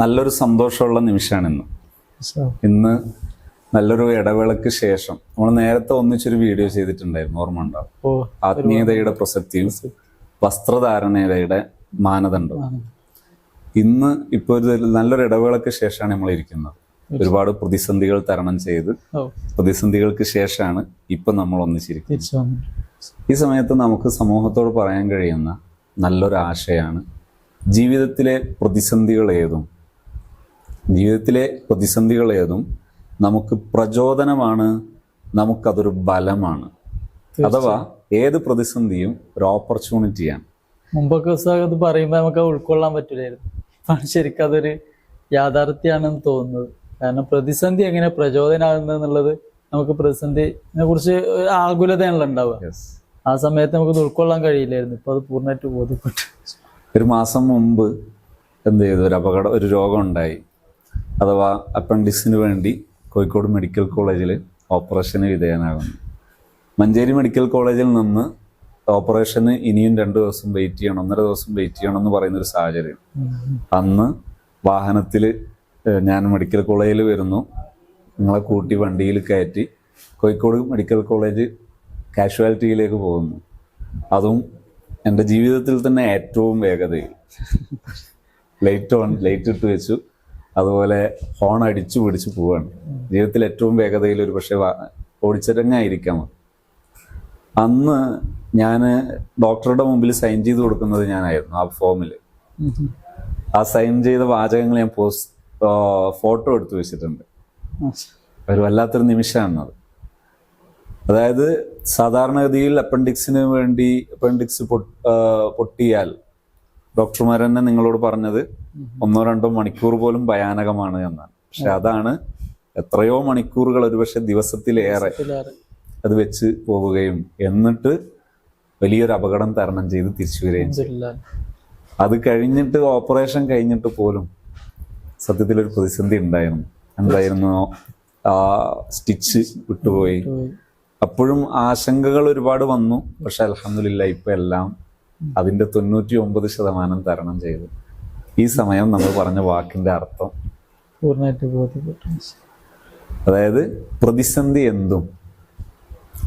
നല്ലൊരു സന്തോഷമുള്ള നിമിഷമാണ് ഇന്ന്. ഇന്ന് നല്ലൊരു ഇടവേളക്ക് ശേഷം നമ്മൾ നേരത്തെ ഒന്നിച്ചൊരു വീഡിയോ ചെയ്തിട്ടുണ്ടായിരുന്നു ഓർമ്മ ഉണ്ടാവും ആത്മീയതയുടെ പ്രസക്തിയും വസ്ത്രധാരണയുടെ മാനദണ്ഡവും. ഇന്ന് ഇപ്പോൾ ഒരു നല്ലൊരു ഇടവേളക്ക് ശേഷമാണ് നമ്മൾ ഇരിക്കുന്നത്. ഒരുപാട് പ്രതിസന്ധികൾ തരണം ചെയ്ത് പ്രതിസന്ധികൾക്ക് ശേഷമാണ് ഇപ്പൊ നമ്മൾ ഒന്നിച്ചിരിക്കുന്നത്. ഈ സമയത്ത് നമുക്ക് സമൂഹത്തോട് പറയാൻ കഴിയുന്ന നല്ലൊരു ആശയാണ് ജീവിതത്തിലെ പ്രതിസന്ധികൾ ഏതും. ജീവിതത്തിലെ പ്രതിസന്ധികൾ ഏതും നമുക്ക് പ്രചോദനമാണ് നമുക്കതൊരു ബലമാണ്. അഥവാ ഏത് പ്രതിസന്ധിയും ഒരു ഓപ്പർച്യൂണിറ്റിയാണ്. മുമ്പൊക്കെ അത് ഇത് പറയുമ്പോൾ നമുക്ക് ഉൾക്കൊള്ളാൻ പറ്റില്ലായിരുന്നു ശരിക്കും അതൊരു യാഥാർത്ഥ്യമാണെന്ന് തോന്നുന്നത്. കാരണം പ്രതിസന്ധി എങ്ങനെ പ്രചോദനമാകുന്നത് എന്നുള്ളത് നമുക്ക് പ്രതിസന്ധിനെ കുറിച്ച് ആകുലതയാണല്ലോ ഉണ്ടാവുക. ആ സമയത്ത് നമുക്ക് ഉൾക്കൊള്ളാൻ കഴിയില്ലായിരുന്നു. ഇപ്പൊ അത് പൂർണമായിട്ട് ബോധ്യപ്പെട്ടു. ഒരു മാസം മുമ്പ് എന്ത് ചെയ്തു? ഒരു അപകടം ഒരു രോഗം ഉണ്ടായി. അഥവാ അപ്പൻഡിക്സിന് വേണ്ടി കോഴിക്കോട് മെഡിക്കൽ കോളേജിൽ ഓപ്പറേഷന് വിധേയനാകുന്നു. മഞ്ചേരി മെഡിക്കൽ കോളേജിൽ നിന്ന് ഓപ്പറേഷന് ഇനിയും രണ്ട് ദിവസം വെയിറ്റ് ചെയ്യണം ഒന്നര ദിവസം വെയിറ്റ് ചെയ്യണം എന്ന് പറയുന്ന ഒരു സാഹചര്യം. അന്ന് വാഹനത്തിൽ ഞാൻ മെഡിക്കൽ കോളേജിൽ വരുന്നു. നിങ്ങളെ കൂട്ടി വണ്ടിയിൽ കയറ്റി കോഴിക്കോട് മെഡിക്കൽ കോളേജ് കാഷ്വാലിറ്റിയിലേക്ക് പോകുന്നു. അതും എന്റെ ജീവിതത്തിൽ തന്നെ ഏറ്റവും വേഗതയിൽ. ലൈറ്റ് ഓൺ ലൈറ്റ് ഇട്ട് വെച്ചു. അതുപോലെ ഹോൺ അടിച്ചു പിടിച്ച് പോവാണ്. ജീവിതത്തിൽ ഏറ്റവും വേഗതയിൽ ഒരു പക്ഷേ ഓടിച്ചിറങ്ങായിരിക്കാം അന്ന് ഞാൻ ഡോക്ടറുടെ മുമ്പിൽ സൈൻ ചെയ്ത് കൊടുക്കുന്നത് ഞാനായിരുന്നു ആ ഫോമിൽ ആ സൈൻ ചെയ്ത വാചകങ്ങൾ ഞാൻ പോസ്റ്റ് ഫോട്ടോ എടുത്തു വെച്ചിട്ടുണ്ട്. ഒരു വല്ലാത്തൊരു നിമിഷമാണത് അതായത് സാധാരണഗതിയിൽ അപ്പൻഡിക്സിന് വേണ്ടി അപ്പൻഡിക്സ് പൊട്ടിയാൽ ഡോക്ടർമാർ തന്നെ നിങ്ങളോട് പറഞ്ഞത് ഒന്നോ രണ്ടോ മണിക്കൂർ പോലും ഭയാനകമാണ് എന്നാണ്. പക്ഷെ അതാണ് എത്രയോ മണിക്കൂറുകൾ ഒരുപക്ഷെ ദിവസത്തിലേറെ. അത് വെച്ച് പോവുകയും എന്നിട്ട് വലിയൊരു അപകടം തരണം ചെയ്ത് തിരിച്ചു വരികയും. അത് കഴിഞ്ഞിട്ട് ഓപ്പറേഷൻ കഴിഞ്ഞിട്ട് പോലും സത്യത്തിൽ ഒരു പ്രതിസന്ധി ഉണ്ടായിരുന്നു. എന്തായിരുന്നു? ആ സ്റ്റിച്ച് വിട്ടുപോയി. അപ്പോഴും ആശങ്കകൾ ഒരുപാട് വന്നു. പക്ഷെ അലഹമില്ല ഇപ്പൊ എല്ലാം അതിന്റെ തൊണ്ണൂറ്റി ഒമ്പത് ശതമാനം തരണം ചെയ്തു. ഈ സമയം നമ്മൾ പറഞ്ഞ വാക്കിന്റെ അർത്ഥം പൂർണമായിട്ട് ബോധ്യപ്പെട്ടു. അതായത് പ്രതിസന്ധി എന്തും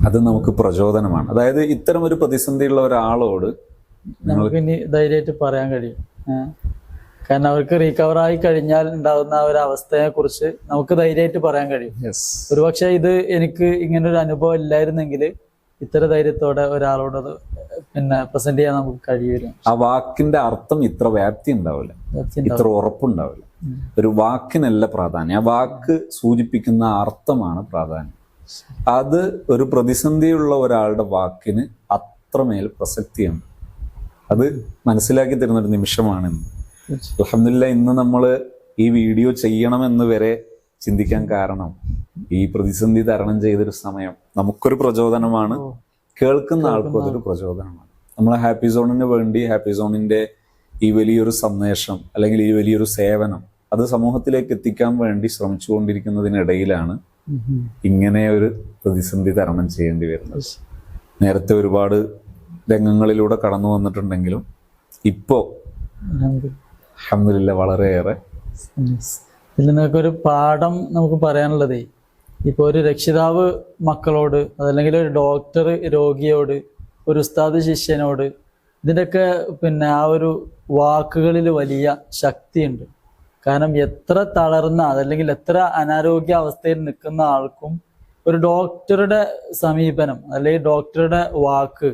അത് നമുക്ക് പ്രചോദനമാണ്. അതായത് ഇത്തരം ഒരു പ്രതിസന്ധിയുള്ള ഒരാളോട് നമുക്ക് ഇനി ധൈര്യമായിട്ട് പറയാൻ കഴിയും. കാരണം അവർക്ക് റീകവർ ആയി കഴിഞ്ഞാൽ ഉണ്ടാകുന്ന ആ ഒരു അവസ്ഥയെ കുറിച്ച് നമുക്ക് ധൈര്യമായിട്ട് പറയാൻ കഴിയും. ഒരുപക്ഷെ ഇത് എനിക്ക് ഇങ്ങനെ ഒരു അനുഭവം ഇല്ലായിരുന്നെങ്കിൽ ഇത്ര ധൈര്യത്തോടെ ഒരാളോട് അത് പിന്നെ പ്രസന്റ് ചെയ്യാൻ നമുക്ക് കഴിയും ആ വാക്കിന്റെ അർത്ഥം ഇത്ര വ്യാപ്തി ഉണ്ടാവില്ല. ഇത്ര ഉറപ്പുണ്ടാവില്ല. ഒരു വാക്കിനല്ല പ്രാധാന്യം. ആ വാക്ക് സൂചിപ്പിക്കുന്ന അർത്ഥമാണ് പ്രാധാന്യം. അത് ഒരു പ്രതിസന്ധിയുള്ള ഒരാളുടെ വാക്കിന് അത്രമേൽ പ്രസക്തിയാണ് അത് മനസ്സിലാക്കി തരുന്ന ഒരു നിമിഷമാണ് ഇന്ന്. അലഹമില്ല ഇന്ന് നമ്മൾ ഈ വീഡിയോ ചെയ്യണമെന്ന് വരെ ചിന്തിക്കാൻ കാരണം ഈ പ്രതിസന്ധി തരണം ചെയ്തൊരു സമയം നമുക്കൊരു പ്രചോദനമാണ്. കേൾക്കുന്ന ആൾക്കും അതൊരു പ്രചോദനമാണ്. നമ്മളെ ഹാപ്പി സോണിന് വേണ്ടി ഹാപ്പി സോണിന്റെ ഈ വലിയൊരു സന്ദേശം അല്ലെങ്കിൽ ഈ വലിയൊരു സേവനം അത് സമൂഹത്തിലേക്ക് എത്തിക്കാൻ വേണ്ടി ശ്രമിച്ചുകൊണ്ടിരിക്കുന്നതിനിടയിലാണ് ഇങ്ങനെ ഒരു പ്രതിസന്ധി തരണം ചെയ്യേണ്ടി വരുന്നത്. നേരത്തെ ഒരുപാട് രംഗങ്ങളിലൂടെ കടന്നു വന്നിട്ടുണ്ടെങ്കിലും ഇപ്പോ അഹമ്മദില്ല വളരെയേറെ ഇതിൽ ഒരു പാഠം നമുക്ക് പറയാനുള്ളതേ ഇപ്പൊ ഒരു രക്ഷിതാവ് മക്കളോട് അതല്ലെങ്കിൽ ഒരു ഡോക്ടർ രോഗിയോട് ഒരു ഉസ്താദ് ശിഷ്യനോട് ഇതിന്റെയൊക്കെ പിന്നെ ആ ഒരു വാക്കുകളിൽ വലിയ ശക്തിയുണ്ട്. കാരണം എത്ര തളർന്ന അതല്ലെങ്കിൽ എത്ര അനാരോഗ്യ അവസ്ഥയിൽ നിൽക്കുന്ന ആൾക്കും ഒരു ഡോക്ടറുടെ സമീപനം അല്ലെങ്കിൽ ഡോക്ടറുടെ വാക്ക്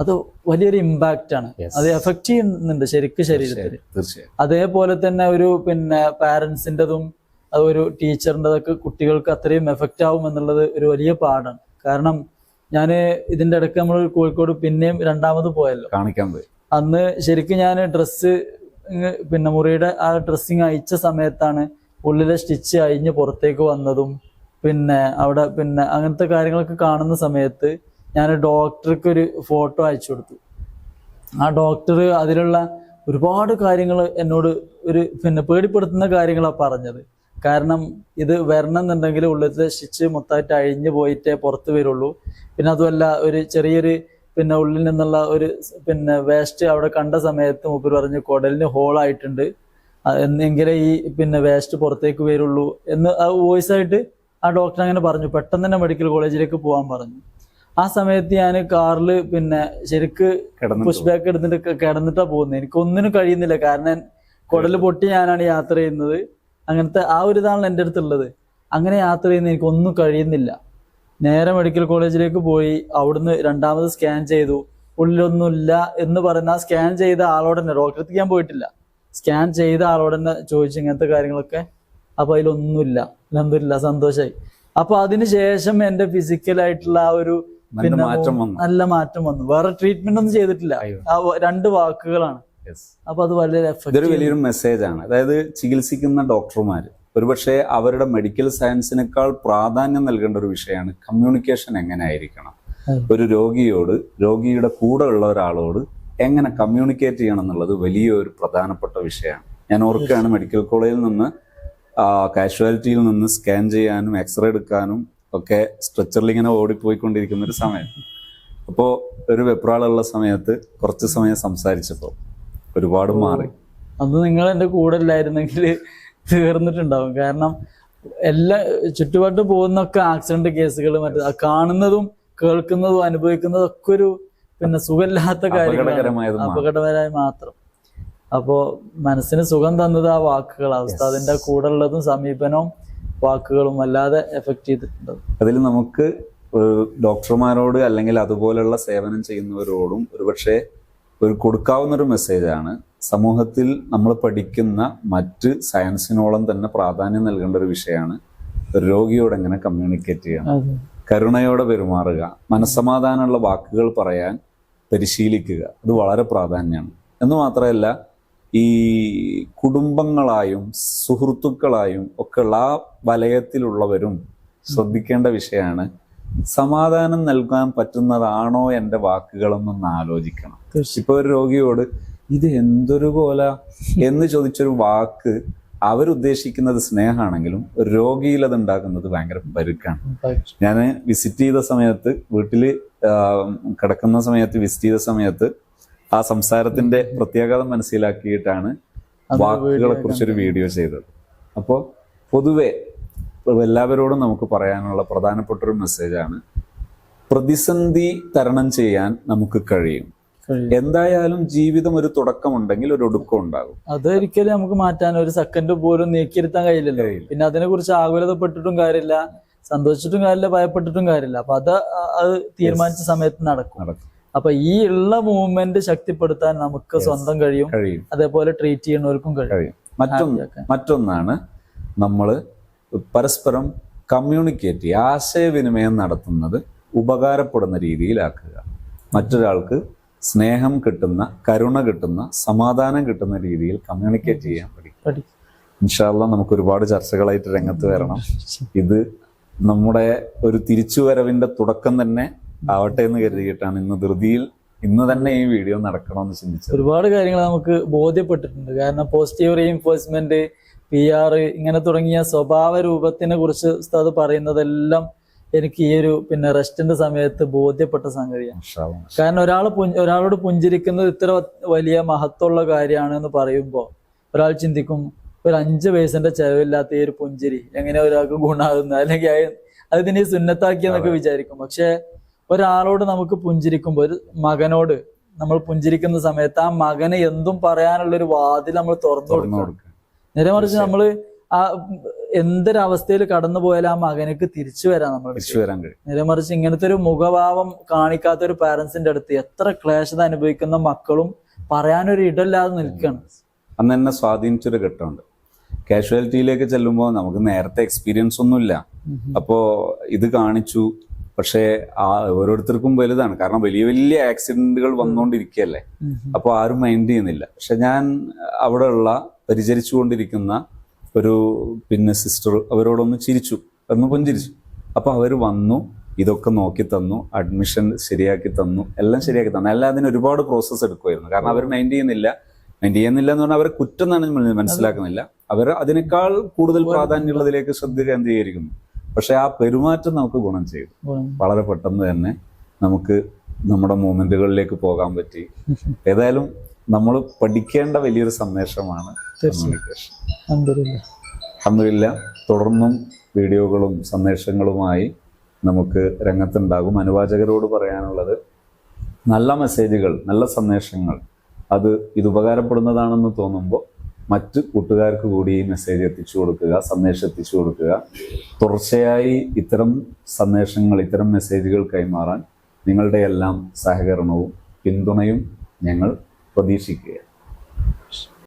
അത് വലിയൊരു ഇമ്പാക്റ്റ് ആണ്. അത് എഫക്റ്റ് ചെയ്യുന്നുണ്ട് ശരിക്കും ശരീരത്തിൽ. അതേപോലെ തന്നെ ഒരു പിന്നെ പാരൻസിന്റെതും അത് ഒരു ടീച്ചറിന്റെതൊക്കെ കുട്ടികൾക്ക് അത്രയും എഫക്റ്റ് ആവും എന്നുള്ളത് ഒരു വലിയ പാടാണ് കാരണം ഞാൻ ഇതിന്റെ ഇടയ്ക്ക് നമ്മൾ കോഴിക്കോട് പിന്നെയും രണ്ടാമത് പോയല്ലോ. കാണിക്കാൻ പോയി. അന്ന് ശരിക്കും ഞാൻ ഡ്രസ്സ് പിന്നെ മുറിയുടെ ആ ഡ്രസ്സിങ് അയച്ച സമയത്താണ് ഉള്ളിലെ സ്റ്റിച്ച് അഴിഞ്ഞ് പുറത്തേക്ക് വന്നതും പിന്നെ അവിടെ പിന്നെ അങ്ങനത്തെ കാര്യങ്ങളൊക്കെ കാണുന്ന സമയത്ത് ഞാൻ ഡോക്ടർക്ക് ഒരു ഫോട്ടോ അയച്ചു കൊടുത്തു. ആ ഡോക്ടർ അതിലുള്ള ഒരുപാട് കാര്യങ്ങൾ എന്നോട് ഒരു പിന്നെ പേടിപ്പെടുത്തുന്ന കാര്യങ്ങളാണ് പറഞ്ഞത്. കാരണം ഇത് വരണം എന്നുണ്ടെങ്കിൽ ഉള്ളിലത്തെ സ്റ്റിച്ച് മൊത്തമായിട്ട് അഴിഞ്ഞു പോയിട്ടേ പുറത്ത് വരുള്ളൂ. പിന്നെ അതുമല്ല ഒരു ചെറിയൊരു പിന്നെ ഉള്ളിൽ നിന്നുള്ള ഒരു പിന്നെ വേസ്റ്റ് അവിടെ കണ്ട സമയത്ത് മൂപ്പർ പറഞ്ഞു കുടലിന് ഹോളായിട്ടുണ്ട് ആയിട്ടുണ്ട്. എന്നെങ്കിലേ ഈ പിന്നെ വേസ്റ്റ് പുറത്തേക്ക് വരുള്ളൂ. എന്ന് ആ വോയിസ് ആയിട്ട് ആ ഡോക്ടർ അങ്ങനെ പറഞ്ഞു. പെട്ടെന്ന് തന്നെ മെഡിക്കൽ കോളേജിലേക്ക് പോകാൻ പറഞ്ഞു. ആ സമയത്ത് ഞാൻ കാറിൽ പിന്നെ ശരിക്ക് പുഷ് ബാക്ക് എടുത്തിട്ട് കിടന്നിട്ടാ പോകുന്നത്. എനിക്കൊന്നിനും കഴിയുന്നില്ല. കാരണം കുടൽ പൊട്ടി ഞാനാണ് യാത്ര ചെയ്യുന്നത്. അങ്ങനത്തെ ആ ഒരു ഇതാണ് എന്റെ അടുത്തുള്ളത്. അങ്ങനെ യാത്ര ചെയ്യുന്ന എനിക്ക് ഒന്നും കഴിയുന്നില്ല. നേരെ മെഡിക്കൽ കോളേജിലേക്ക് പോയി അവിടുന്ന് രണ്ടാമത് സ്കാൻ ചെയ്തു. ഉള്ളിലൊന്നുമില്ല എന്ന് പറയുന്ന ആ സ്കാൻ ചെയ്ത ആളോട് തന്നെ ഡോക്ടറെ ഞാൻ പോയിട്ടില്ല. സ്കാൻ ചെയ്ത ആളോട് തന്നെ ചോദിച്ചു ഇങ്ങനത്തെ കാര്യങ്ങളൊക്കെ. അപ്പൊ അതിലൊന്നുമില്ല. അലഹമില്ല സന്തോഷമായി അപ്പൊ അതിന് ശേഷം എന്റെ ഫിസിക്കലായിട്ടുള്ള ആ ഒരു നല്ല പിന്നെ മാറ്റം വന്നു. നല്ല മാറ്റം വന്നു. വേറെ ട്രീറ്റ്മെന്റ് ഒന്നും ചെയ്തിട്ടില്ല. ആ രണ്ട് വാക്കുകളാണ്. Yes. അപ്പൊ അത് വളരെ ഇതൊരു വലിയൊരു മെസ്സേജ് ആണ്. അതായത് ചികിത്സിക്കുന്ന ഡോക്ടർമാര് ഒരുപക്ഷെ അവരുടെ മെഡിക്കൽ സയൻസിനേക്കാൾ പ്രാധാന്യം നൽകേണ്ട ഒരു വിഷയമാണ് കമ്മ്യൂണിക്കേഷൻ എങ്ങനെ ആയിരിക്കണം. ഒരു രോഗിയോട് രോഗിയുടെ കൂടെ ഉള്ള ഒരാളോട് എങ്ങനെ കമ്മ്യൂണിക്കേറ്റ് ചെയ്യണം എന്നുള്ളത് വലിയൊരു പ്രധാനപ്പെട്ട വിഷയമാണ്. ഞാൻ ഓർക്കുകയാണ് മെഡിക്കൽ കോളേജിൽ നിന്ന് കാഷ്വാലിറ്റിയിൽ നിന്ന് സ്കാൻ ചെയ്യാനും എക്സ്റേ എടുക്കാനും ഒക്കെ സ്ട്രെച്ചറിൽ ഇങ്ങനെ ഓടിപ്പോയിക്കൊണ്ടിരിക്കുന്ന ഒരു സമയം. അപ്പോൾ ഒരു വെപ്രാളുള്ള സമയത്ത് കുറച്ച് സമയം സംസാരിച്ചപ്പോൾ ഒരുപാട് മാറി. അന്ന് നിങ്ങൾ എന്റെ കൂടെ ഇല്ലായിരുന്നെങ്കിൽ തീർന്നിട്ടുണ്ടാവും. കാരണം എല്ലാ ചുറ്റുപാട്ട് പോകുന്നൊക്കെ ആക്സിഡന്റ് കേസുകൾ മറ്റേ കാണുന്നതും കേൾക്കുന്നതും അനുഭവിക്കുന്നതും ഒക്കെ ഒരു പിന്നെ സുഖമില്ലാത്ത കാര്യങ്ങളാണ്. അപകടകരമായി മാത്രം. അപ്പോ മനസ്സിന് സുഖം തന്നത് ആ വാക്കുകൾ അവസ്ഥ അതിന്റെ കൂടെ ഉള്ളതും സമീപനവും വാക്കുകളും അല്ലാതെ എഫക്ട് ചെയ്തിട്ടുണ്ട് അതിൽ നമുക്ക് ഡോക്ടർമാരോട് അല്ലെങ്കിൽ അതുപോലുള്ള സേവനം ചെയ്യുന്നവരോടും ഒരുപക്ഷെ ഒരു കൊടുക്കാവുന്നൊരു മെസ്സേജാണ്. സമൂഹത്തിൽ നമ്മൾ പഠിക്കുന്ന മറ്റ് സയൻസിനോളം തന്നെ പ്രാധാന്യം നൽകേണ്ട ഒരു വിഷയമാണ്. ഒരു രോഗിയോട് എങ്ങനെ കമ്മ്യൂണിക്കേറ്റ് ചെയ്യണം? കരുണയോടെ പെരുമാറുക. മനസ്സമാധാനമുള്ള വാക്കുകൾ പറയാൻ പരിശീലിക്കുക. അത് വളരെ പ്രാധാന്യമാണ്. എന്ന് മാത്രമല്ല ഈ കുടുംബങ്ങളായും സുഹൃത്തുക്കളായും ഒക്കെയുള്ള ആ വലയത്തിലുള്ളവരും ശ്രദ്ധിക്കേണ്ട വിഷയമാണ് സമാധാനം നൽകാൻ പറ്റുന്നതാണോ എന്റെ വാക്കുകളെന്നൊന്ന് ആലോചിക്കണം. ഇപ്പൊ ഒരു രോഗിയോട് ഇത് എന്തൊരു കോല എന്ന് ചോദിച്ചൊരു വാക്ക് അവരുദ്ദേശിക്കുന്നത് സ്നേഹമാണെങ്കിലും ഒരു രോഗിയിൽ അത് ഉണ്ടാക്കുന്നത് ഭയങ്കര പരുക്കാണ്. ഞാൻ വിസിറ്റ് ചെയ്ത സമയത്ത് വീട്ടിൽ കിടക്കുന്ന സമയത്ത് വിസിറ്റ് ചെയ്ത സമയത്ത് ആ സംസാരത്തിന്റെ പ്രത്യേകത മനസ്സിലാക്കിയിട്ടാണ് വാക്കുകളെ കുറിച്ചൊരു വീഡിയോ ചെയ്തത്. അപ്പോൾ പൊതുവെ എല്ലാവരോടും നമുക്ക് പറയാനുള്ള പ്രധാനപ്പെട്ട ഒരു മെസ്സേജാണ് പ്രതിസന്ധി തരണം ചെയ്യാൻ നമുക്ക് കഴിയും. എന്തായാലും ജീവിതം ഒരു തുടക്കമുണ്ടെങ്കിൽ ഒരു ഒടുക്കം ഉണ്ടാകും. അത് ഒരിക്കലും നമുക്ക് മാറ്റാൻ ഒരു സെക്കൻഡ് പോലും നീക്കിയിരുത്താൻ കഴിയില്ലല്ലോ. കഴിയില്ല. പിന്നെ അതിനെ കുറിച്ച് ആകുലതപ്പെട്ടിട്ടും കാര്യമില്ല സന്തോഷിച്ചിട്ടും കാര്യമില്ല ഭയപ്പെട്ടിട്ടും കാര്യമില്ല. അപ്പൊ അത് അത് തീരുമാനിച്ച സമയത്ത് നടക്കും. അപ്പൊ ഈ ഉള്ള മൂവ്മെന്റ് ശക്തിപ്പെടുത്താൻ നമുക്ക് സ്വന്തം കഴിയും. അതേപോലെ ട്രീറ്റ് ചെയ്യുന്നവർക്കും കഴിയും. മറ്റൊന്നാണ് നമ്മൾ പരസ്പരം കമ്മ്യൂണിക്കേറ്റ് ചെയ്യുക ആശയവിനിമയം നടത്തുന്നത് ഉപകാരപ്പെടുന്ന രീതിയിലാക്കുക. മറ്റൊരാൾക്ക് സ്നേഹം കിട്ടുന്ന കരുണ കിട്ടുന്ന സമാധാനം കിട്ടുന്ന രീതിയിൽ കമ്മ്യൂണിക്കേറ്റ് ചെയ്യാൻ പഠിക്കും ഇൻഷാല്ല നമുക്ക് ഒരുപാട് ചർച്ചകളായിട്ട് രംഗത്ത് വരണം. ഇത് നമ്മുടെ ഒരു തിരിച്ചുവരവിന്റെ തുടക്കം തന്നെ ആവട്ടെ എന്ന് കരുതിയിട്ടാണ് ഇന്ന് ധൃതിയിൽ ഇന്ന് തന്നെ ഈ വീഡിയോ നടക്കണമെന്ന് ചിന്തിച്ചത്. ഒരുപാട് കാര്യങ്ങൾ നമുക്ക് ബോധ്യപ്പെട്ടിട്ടുണ്ട്. കാരണം പോസിറ്റീവ് റീഎൻഫോഴ്സ്മെന്റ് പി ആർ ഇങ്ങനെ തുടങ്ങിയ സ്വഭാവ രൂപത്തിനെ കുറിച്ച് ഉസ്താദ് പറയുന്നതെല്ലാം എനിക്ക് ഈ ഒരു പിന്നെ റെസ്റ്റിന്റെ സമയത്ത് ബോധ്യപ്പെട്ട സംഗതിയാണ്. കാരണം ഒരാൾ ഒരാളോട് പുഞ്ചിരിക്കുന്നത് ഇത്ര വലിയ മഹത്വമുള്ള കാര്യമാണ് എന്ന് പറയുമ്പോൾ ഒരാൾ ചിന്തിക്കും ഒരു അഞ്ച് വയസ്സിന്റെ ചെലവില്ലാത്ത ഈ ഒരു പുഞ്ചിരി എങ്ങനെ ഒരാൾക്ക് ഗുണാകുന്ന അല്ലെങ്കിൽ അതിനെ സുന്നത്താക്കിയെന്നൊക്കെ വിചാരിക്കും. പക്ഷെ ഒരാളോട് നമുക്ക് പുഞ്ചിരിക്കുമ്പോൾ ഒരു മകനോട് നമ്മൾ പുഞ്ചിരിക്കുന്ന സമയത്ത് ആ മകന് എന്തും പറയാനുള്ള ഒരു വാതിൽ നമ്മൾ തുറന്നു കൊടുക്കണം. നേരെ മറിച്ച് നമ്മൾ ആ എന്തൊരവസ്ഥയിൽ കടന്നു പോയാലും ആ മകനക്ക് തിരിച്ചു വരാം നമ്മൾ തിരിച്ചു വരാൻ കഴിയും. നേരെ മറിച്ച് ഇങ്ങനത്തെ ഒരു മുഖഭാവം കാണിക്കാത്ത ഒരു പാരന്റ്സിന്റെ അടുത്ത് എത്ര ക്ലേശത അനുഭവിക്കുന്ന മക്കളും പറയാനൊരു ഇടമില്ലാതെ നിൽക്കുകയാണ്. അന്ന് എന്നെ സ്വാധീനിച്ചൊരു ഘട്ടമുണ്ട്. കാഷ്വാലിറ്റിയിലേക്ക് ചെല്ലുമ്പോൾ നമുക്ക് നേരത്തെ എക്സ്പീരിയൻസ് ഒന്നുമില്ല. അപ്പോ ഇത് കാണിച്ചു. പക്ഷേ ആ ഓരോരുത്തർക്കും വലുതാണ്. കാരണം വലിയ വലിയ ആക്സിഡന്റുകൾ വന്നുകൊണ്ടിരിക്കുകയല്ലേ അപ്പോൾ ആരും മൈൻഡ് ചെയ്യുന്നില്ല. പക്ഷെ ഞാൻ അവിടെയുള്ള പരിചരിച്ചുകൊണ്ടിരിക്കുന്ന ഒരു പിന്നെ സിസ്റ്റർ അവരോടൊന്ന് ചിരിച്ചു. ഒന്ന് പുഞ്ചിരിച്ചു. അപ്പോൾ അവർ വന്നു ഇതൊക്കെ നോക്കി തന്നു അഡ്മിഷൻ ശരിയാക്കി തന്നു എല്ലാം ശരിയാക്കി തന്നു. അല്ലാതെ അതിന് ഒരുപാട് പ്രോസസ്സ് എടുക്കുമായിരുന്നു കാരണം അവർ മൈൻഡ് ചെയ്യുന്നില്ല. മൈൻഡ് ചെയ്യുന്നില്ല എന്ന് പറഞ്ഞാൽ അവരെ കുറ്റം തന്നെ മനസ്സിലാക്കുന്നില്ല. അവർ അതിനേക്കാൾ കൂടുതൽ പ്രാധാന്യമുള്ളതിലേക്ക് ശ്രദ്ധ കേന്ദ്രീകരിക്കുന്നു. പക്ഷെ ആ പെരുമാറ്റം നമുക്ക് ഗുണം ചെയ്തു വളരെ പെട്ടെന്ന് തന്നെ നമുക്ക് നമ്മുടെ മൂമെന്റുകളിലേക്ക് പോകാൻ പറ്റി. ഏതായാലും നമ്മൾ പഠിക്കേണ്ട വലിയൊരു സന്ദേശമാണ് കമ്മ്യൂണിക്കേഷൻ അൽഹംദുലില്ലാ. തുടർന്നും വീഡിയോകളും സന്ദേശങ്ങളുമായി നമുക്ക് രംഗത്തുണ്ടാകും. അനുവാചകരോട് പറയാനുള്ളത് നല്ല മെസ്സേജുകൾ നല്ല സന്ദേശങ്ങൾ അത് ഇത് ഉപകാരപ്പെടുന്നതാണെന്ന് തോന്നുമ്പോൾ മറ്റ് കൂട്ടുകാർക്ക് കൂടി ഈ മെസ്സേജ് എത്തിച്ചു കൊടുക്കുക സന്ദേശം എത്തിച്ചു കൊടുക്കുക. തുടർച്ചയായി ഇത്തരം സന്ദേശങ്ങൾ ഇത്തരം മെസ്സേജുകൾ കൈമാറാൻ നിങ്ങളുടെ എല്ലാം സഹകരണവും പിന്തുണയും ഞങ്ങൾ പ്രതീക്ഷിക്കുക